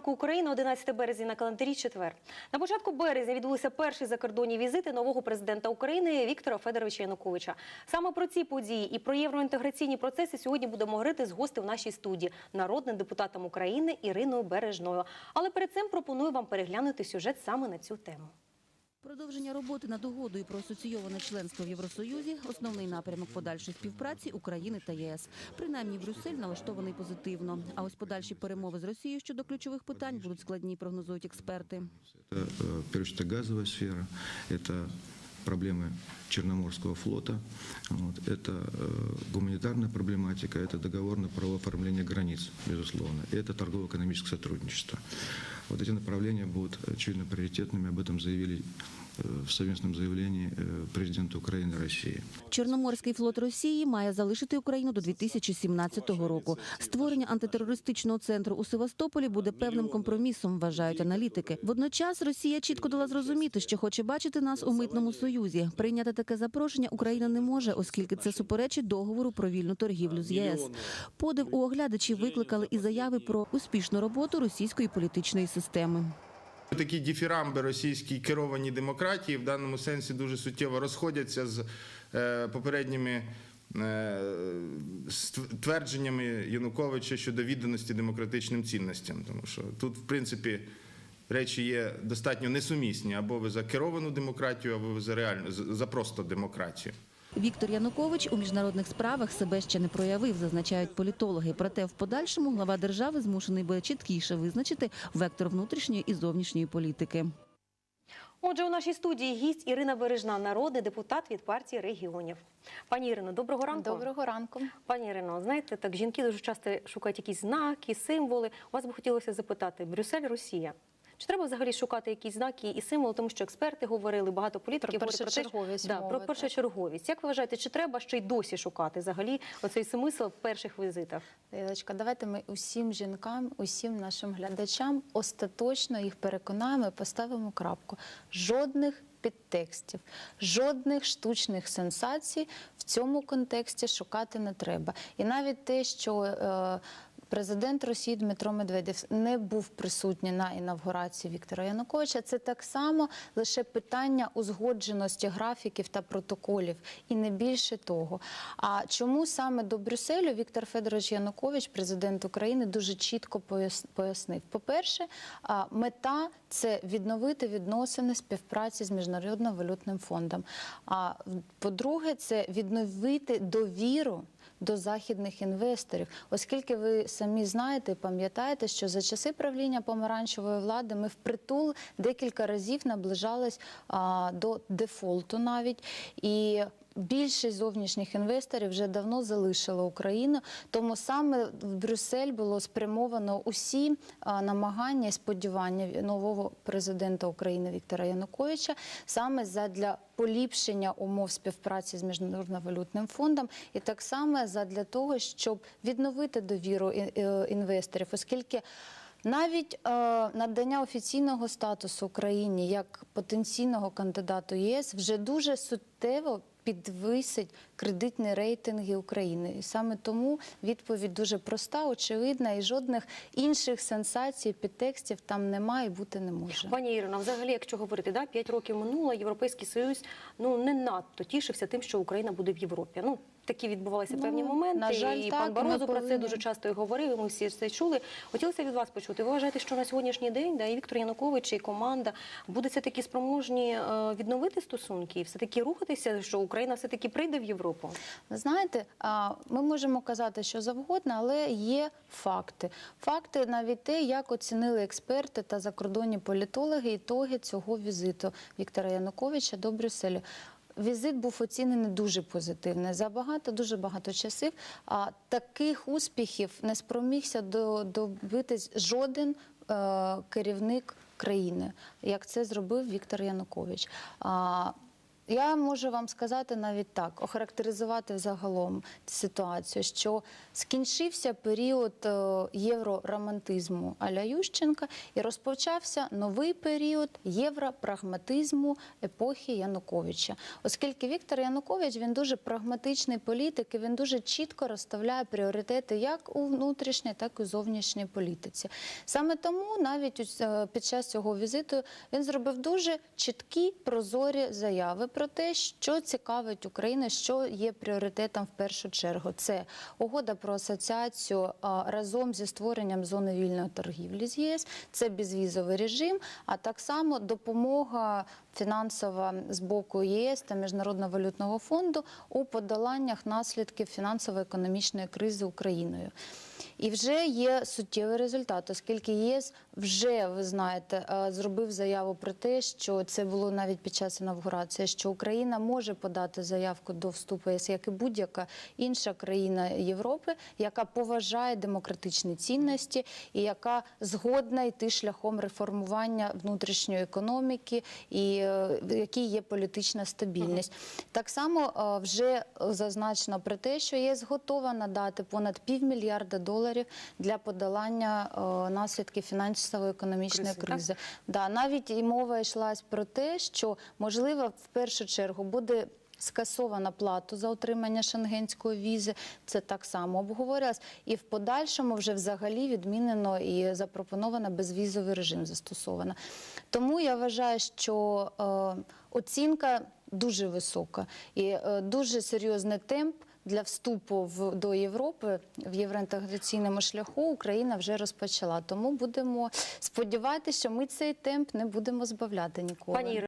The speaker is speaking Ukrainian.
ранку України, 11 березня на календарі четвер. На початку березня відбулися перші закордонні візити нового президента України Віктора Федоровича Януковича. Саме про ці події і про євроінтеграційні процеси сьогодні будемо говорити з гостем в нашій студії, народним депутатом України Іриною Бережною. Але перед цим пропоную вам переглянути сюжет саме на цю тему. Продовження роботи над угодою про асоційоване членство в Євросоюзі – основний напрямок подальшої співпраці України та єС. Принаймні, Брюссель налаштований позитивно. А ось подальші перемови з Росією щодо ключових питань будуть складні, прогнозують експерти. Это, э, в первую очередь, газовая сфера, это проблемы Черноморского флота, вот, это э, гуманитарная проблематика, это договор на право оформления границ, безусловно, и это торгово-экономическое сотрудничество. Вот эти направления будут, очевидно, приоритетными, об этом заявили э, в совместном заявлении э, президента Украины и России. Чорноморський флот Росії має залишити Україну до 2017 року. Створення антитерористичного центру у Севастополі буде певним компромісом, вважають аналітики. Водночас Росія чітко дала зрозуміти, що хоче бачити нас у митному союзі. Прийняти таке запрошення Україна не може, оскільки це суперечить договору про вільну торгівлю з ЄС. Подив у оглядачів викликали і заяви про успішну роботу російської політичної системи. Такі діфірамби російській керованій демократії в даному сенсі дуже суттєво розходяться з е, попередніми е, твердженнями Януковича щодо відданості демократичним цінностям. Тому що тут, в принципі, речі є достатньо несумісні. Або ви за керовану демократію, або ви за реальну за просто демократію. Віктор Янукович у міжнародних справах себе ще не проявив, зазначають політологи. Проте в подальшому глава держави змушений буде чіткіше визначити вектор внутрішньої і зовнішньої політики. Отже, у нашій студії гість Ірина Бережна, народний депутат від партії регіонів. Пані Ірино, доброго ранку. Доброго ранку. Пані Ірино, знаєте, так жінки дуже часто шукають якісь знаки, символи. У вас би хотілося запитати: Брюссель, Росія. Чи треба взагалі шукати якісь знаки і символи, тому що експерти говорили, багато політиків Про те, що- да, про першочерговість. Як ви вважаєте, чи треба ще й досі шукати взагалі оцей смисл в перших візитах? Ілочка, давайте ми усім жінкам, усім нашим глядачам остаточно їх переконаємо і поставимо крапку. Жодних підтекстів, жодних штучних сенсацій в цьому контексті шукати не треба. І навіть те, що е, Президент Росії Дмитро Медведєв не був присутній на інавгурації Віктора Януковича. Це так само лише питання узгодженості графіків та протоколів, і не більше того. А чому саме до Брюсселю Віктор Федорович Янукович, президент України, дуже чітко пояснив: по-перше, мета це відновити відносини співпраці з міжнародним валютним фондом. А по-друге, це відновити довіру до західних інвесторів, оскільки ви самі знаєте пам'ятаєте, що за часи правління помаранчевої влади ми впритул декілька разів наближались до дефолту навіть і. Більшість зовнішніх інвесторів вже давно залишила Україну, тому саме в Брюссель було спрямовано усі намагання і сподівання нового президента України Віктора Януковича саме задля поліпшення умов співпраці з міжнародним валютним фондом, і так само задля того, щоб відновити довіру е, інвесторів, оскільки. Навіть е, надання офіційного статусу Україні як потенційного кандидату ЄС вже дуже суттєво підвисить кредитні рейтинги України. І саме тому відповідь дуже проста, очевидна, і жодних інших сенсацій, підтекстів там немає і бути не може. Пані Ірино, взагалі, якщо говорити, да, 5 років минуло, Європейський Союз ну не надто тішився тим, що Україна буде в Європі. Ну такі відбувалися Ну, певні моменти. на жаль, і так, пан ми про це дуже часто і говорив. і Ми всі це чули. Хотілося від вас почути. Ви вважаєте, що на сьогоднішній день да, і Віктор Янукович, і команда будуть все таки спроможні е, відновити стосунки і все таки рухатися, що Україна все таки прийде в Європу? Ви знаєте, ми можемо казати, що завгодно, але є факти. Факти навіть те, як оцінили експерти та закордонні політологи ітоги цього візиту Віктора Януковича до Брюсселю. Візит був оцінений дуже позитивно. За багато, дуже багато часів. А таких успіхів не спромігся до- добитись жоден е, керівник країни, як це зробив Віктор Янукович. А, Я можу вам сказати навіть так, охарактеризувати взагалом ситуацію, що скінчився період е, євроромантизму Аля Ющенка і розпочався новий період європрагматизму епохи Януковича. Оскільки Віктор Янукович він дуже прагматичний політик, і він дуже чітко розставляє пріоритети як у внутрішній, так і у зовнішній політиці. Саме тому навіть е, під час цього візиту він зробив дуже чіткі прозорі заяви про те, що цікавить Україну, що є пріоритетом в першу чергу. Це угода про асоціацію разом зі створенням зони вільної торгівлі з ЄС, це безвізовий режим, а так само допомога фінансова з боку ЄС та Міжнародного валютного фонду у подоланнях наслідків фінансово-економічної кризи Україною. І вже є суттєвий результат, оскільки ЄС вже, ви знаєте, е, зробив заяву про те, що це було навіть під час інавгурації, що Україна може подати заявку до вступу ЄС, як і будь-яка інша країна Європи, яка поважає демократичні цінності і яка згодна йти шляхом реформування внутрішньої економіки, і е, в якій є політична стабільність. Так само е, вже зазначено про те, що ЄС готова надати понад півмільярда доларів для подолання е, наслідків фінансово-економічної Кризи, кризи. Да, навіть і мова йшлась про те, що можливо в першу чергу буде. Скасована плату за отримання шенгенської візи, це так само обговорювалось. І в подальшому вже взагалі відмінено і запропоновано безвізовий режим застосовано. Тому я вважаю, що е, оцінка дуже висока і е, дуже серйозний темп для вступу в, до Європи в євроінтеграційному шляху Україна вже розпочала. Тому будемо сподіватися, що ми цей темп не будемо збавляти ніколи.